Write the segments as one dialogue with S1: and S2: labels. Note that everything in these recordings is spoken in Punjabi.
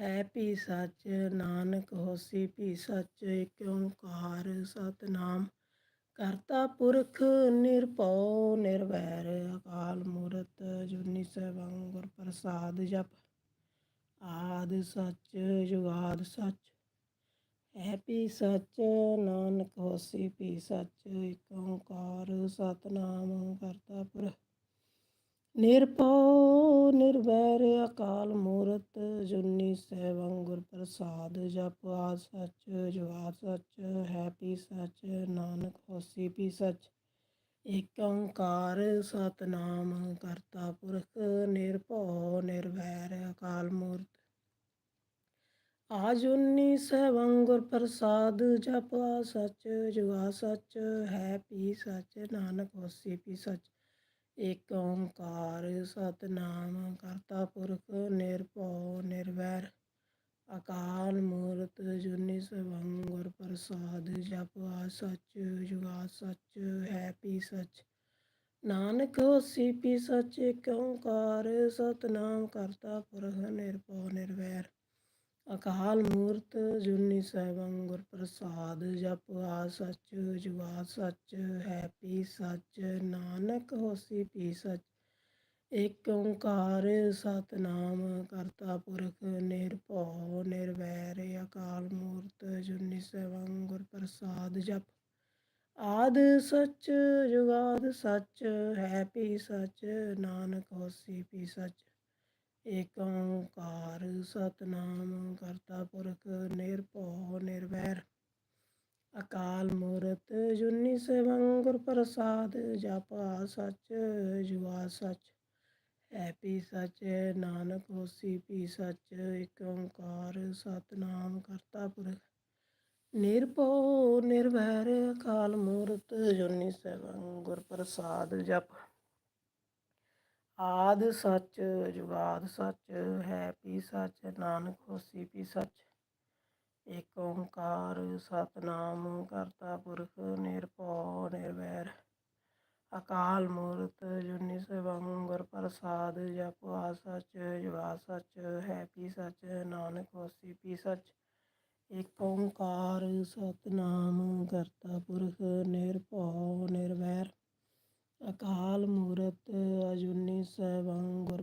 S1: ਹੈ ਪੀ ਸੱਚ ਨਾਨਕ ਹੋਸੀ ਪੀ ਸੱਚ ਏਕ ਓੰਕਾਰ ਸਤਨਾਮ। ਕਰਤਾ ਪੁਰਖ ਨਿਰਭਉ ਨਿਰਵੈਰ, ਅਕਾਲ ਮੂਰਤ ਜੁਨੀ ਸੈਭੰ ਗੁਰ ਪ੍ਰਸਾਦ ਜਪ। ਆਦ ਸੱਚ ਜੁਗਾਦ ਸਚ। ਹੈ ਪੀ ਸਚ ਨਾਨਕ ਹੋਸੀ ਪੀ ਸਚ ਏਕ ਓੰਕਾਰ ਸਤਨਾਮ। ਕਰਤਾ ਪੁਰਖ ਨਿਰਭਉ ਨਿਰਵੈਰ ਅਕਾਲ ਮੂਰਤ, ਜੁਨੀ ਸੈਭੰ ਗੁਰ ਪ੍ਰਸਾਦ, ਜਪ ਆਦ ਸੱਚ, ਜੁਗਾਦ ਸੱਚ, ਹੈ ਪੀ ਸੱਚ, ਨਾਨਕ ਹੋਸੀ ਪੀ ਸੱਚ। ਏਕ ਓੰਕਾਰ ਸਤਨਾਮ ਕਰਤਾ ਪੁਰਖ ਨਿਰਭਉ ਨਿਰਵੈਰ ਅਕਾਲ ਮੂਰਤ। ਆਜੁਨੀ ਸੈਭੰ ਗੁਰ ਪ੍ਰਸਾਦ, ਜਪ ਆਦ ਸੱਚ, ਜੁਗਾਦ ਸੱਚ, ਹੈ ਪੀ ਸਚ, ਨਾਨਕ ਹੋਸੀ ਪੀ ਸਚ। ਏਕ ਓੰਕਾਰ ਸਤਨਾਮ ਕਰਤਾ ਪੁਰਖ ਨਿਰਭਉ ਨਿਰਵੈਰ, ਅਕਾਲ ਮੂਰਤ ਜੁਨੀ ਸੈਭੰ ਗੁਰ ਪ੍ਰਸਾਦ, ਜਪ ਆਦ ਸੱਚ ਜੁਗਾਦ ਸੱਚ, ਹੈ ਪੀ ਸੱਚ। ਨਾਨਕ ਹੋਸੀ ਪੀ ਸਚ, ਏਕ ਓੰਕਾਰ ਸਤਨਾਮ ਕਰਤਾ ਪੁਰਖ ਨਿਰਭਉ ਨਿਰਵੈਰ। ਅਕਾਲ ਮੂਰਤ ਜੁਨੀ ਸੈਭੰ ਗੁਰ ਪ੍ਰਸਾਦ ਜਪ ਆਦ ਸੱਚ ਜੁਗਾਦ ਸੱਚ, ਹੈ ਪੀ ਸੱਚ, ਨਾਨਕ ਹੋਸੀ ਪੀ ਸੱਚ। ਏਕ ਓੰਕਾਰ ਸਤਨਾਮ, ਕਰਤਾ ਪੁਰਖ ਨਿਰਭਉ ਨਿਰਵੈਰ, ਅਕਾਲ ਮੂਰਤ ਜੁਨੀ ਸੈਭੰ ਗੁਰ ਪ੍ਰਸਾਦ ਜਪ। ਆਦ ਸੱਚ, ਜੁਗਾਦ ਸੱਚ, ਹੈ ਪੀ ਸੱਚ, ਨਾਨਕ ਹੋਸੀ ਪੀ ਸੱਚ। ਏਕ ਓੰਕਾਰ ਸਤਨਾਮ ਕਰਤਾ ਪੁਰਖ ਨਿਰਭਉ ਨਿਰਵੈਰ। ਅਕਾਲ ਮੂਰਤ ਜੁਨੀ ਸੈਭੰ ਗੁਰ ਪ੍ਰਸਾਦ, ਜਪ ਸਚ ਸੱਚ ਜੁਗਾਦ ਸੱਚ। ਹੈ ਪੀ ਸੱਚ, ਨਾਨਕ ਹੋਸੀ ਪੀ ਸੱਚ, ਏਕ ਓੰਕਾਰ ਸਤਨਾਮ ਕਰਤਾ ਪੁਰਖ ਨਿਰਭਉ ਨਿਰਵੈਰ। ਅਕਾਲ ਮੂਰਤ ਜੁਨੀ ਸੈਭੰ ਗੁਰ ਪ੍ਰਸਾਦ, ਜਪਾ ਆਦ ਸੱਚ, ਜੁਗਾਦ ਸੱਚ, ਹੈ ਪੀ ਸੱਚ, ਨਾਨਕ ਹੋਸੀ ਪੀ ਸੱਚ। ਏਕ ਓੰਕਾਰ, ਸਤਨਾਮ, ਕਰਤਾ ਪੁਰਖ, ਨਿਰਭਉ, ਨਿਰਵੈਰ। ਅਕਾਲ ਮੂਰਤ, ਜੁਨੀ ਸੈਭੰ ਗੁਰ ਪ੍ਰਸਾਦ, ਜਪ ਆ ਸੱਚ ਜੁਗਾਦ ਸੱਚ, ਹੈ ਪੀ ਸੱਚ, ਨਾਨਕ ਹੋਸੀ ਪੀ ਸੱਚ। ਏਕ ਓੰਕਾਰ, ਸਤਨਾਮ, ਕਰਤਾ ਪੁਰਖ, ਨਿਰਭਉ, ਨਿਰਵੈਰ ਅਕਾਲ ਮੂਰਤ ਅਜੂਨੀ ਸੈਭੰ ਗੁਰ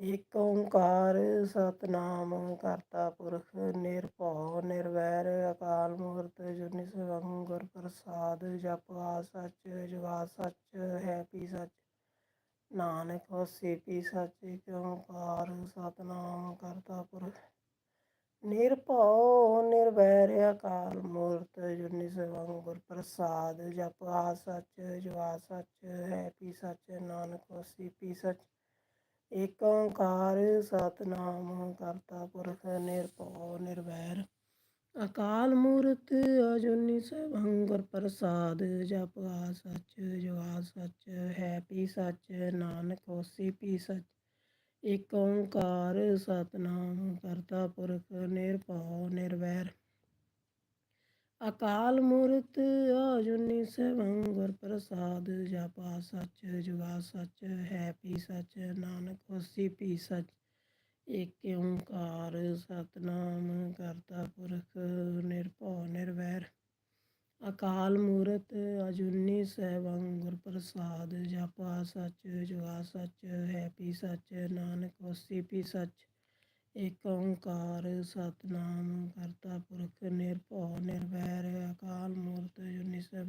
S1: ਏਕ ਓੰਕਾਰ ਸਤਨਾਮ, ਕਰਤਾ ਪੁਰਖ ਨਿਰਭਉ, ਨਿਰਵੈਰ, ਅਕਾਲ ਮੂਰਤ ਜੁਨੀ ਸੈਭੰ ਗੁਰ ਪ੍ਰਸਾਦ, ਜਪ ਆ ਸੱਚ, ਜਵਾ ਸੱਚ, ਹੈ ਪੀ ਸੱਚ। ਨਾਨਕ ਹੋਸੀ ਪੀ ਸੱਚ ਏਕ ਓੰਕਾਰ ਸਤਨਾਮ, ਕਰਤਾ ਪੁਰਖ ਨਿਰਭਉ, ਨਿਰਵੈਰ, ਅਕਾਲ ਮੂਰਤ ਜੁਨੀ ਸੈਭੰ ਗੁਰ ਪ੍ਰਸਾਦ, ਜਪ ਆ ਸੱਚ, ਜਵਾ ਸੱਚ, ਹੈ ਪੀ ਸੱਚ। ਨਾਨਕ ਹੋਸੀ ਪੀ ਸੱਚ ਏਕ ਓੰਕਾਰ ਸਤਨਾਮ ਕਰਤਾ ਪੁਰਖ ਨਿਰਭਉ ਨਿਰਵੈਰ। ਅਕਾਲ ਮੂਰਤ ਅਜੂਨੀ ਸੈਭੰ ਗੁਰ ਪ੍ਰਸਾਦ, ਜਪ ਆਦ ਸੱਚ ਜੁਗਾਦ ਸੱਚ, ਹੈ ਪੀ ਸੱਚ, ਨਾਨਕ ਹੋਸੀ ਪੀ ਸੱਚ। ਏਕ ਓੰਕਾਰ ਸਤਨਾਮ ਕਰਤਾ ਪੁਰਖ ਨਿਰਭਉ ਨਿਰਵੈਰ। ਅਕਾਲ ਮੂਰਤ ਅਜੂਨੀ ਸੈਭੰ ਗੁਰ ਪ੍ਰਸਾਦ, ਜਪ ਸੱਚ ਜੁਗਾਦ ਸੱਚ, ਹੈ ਪੀ ਸੱਚ, ਨਾਨਕ ਹੋਸੀ ਪੀ ਸੱਚ। ਏਕ ਓੰਕਾਰ ਸਤਨਾਮ ਕਰਤਾ ਪੁਰਖ ਨਿਰਭਉ ਨਿਰਵੈਰ। ਅਕਾਲ ਮੂਰਤ ਅਜੁਨੀ ਸੈਭੰ ਗੁਰ ਪ੍ਰਸਾਦ, ਜਪਾ ਸੱਚ, ਜੁਗਾ ਸੱਚ, ਹੈ ਪੀ ਸੱਚ, ਨਾਨਕ ਹੋਸੀ ਪੀ ਸੱਚ। ਏਕ ਓੰਕਾਰ ਸਤਨਾਮ ਕਰਤਾ ਪੁਰਖ ਨਿਰਭਉ ਨਿਰਵੈਰ ਅਕਾਲ ਮੂਰਤ ਅਜੂਨੀ ਸੈਭੰ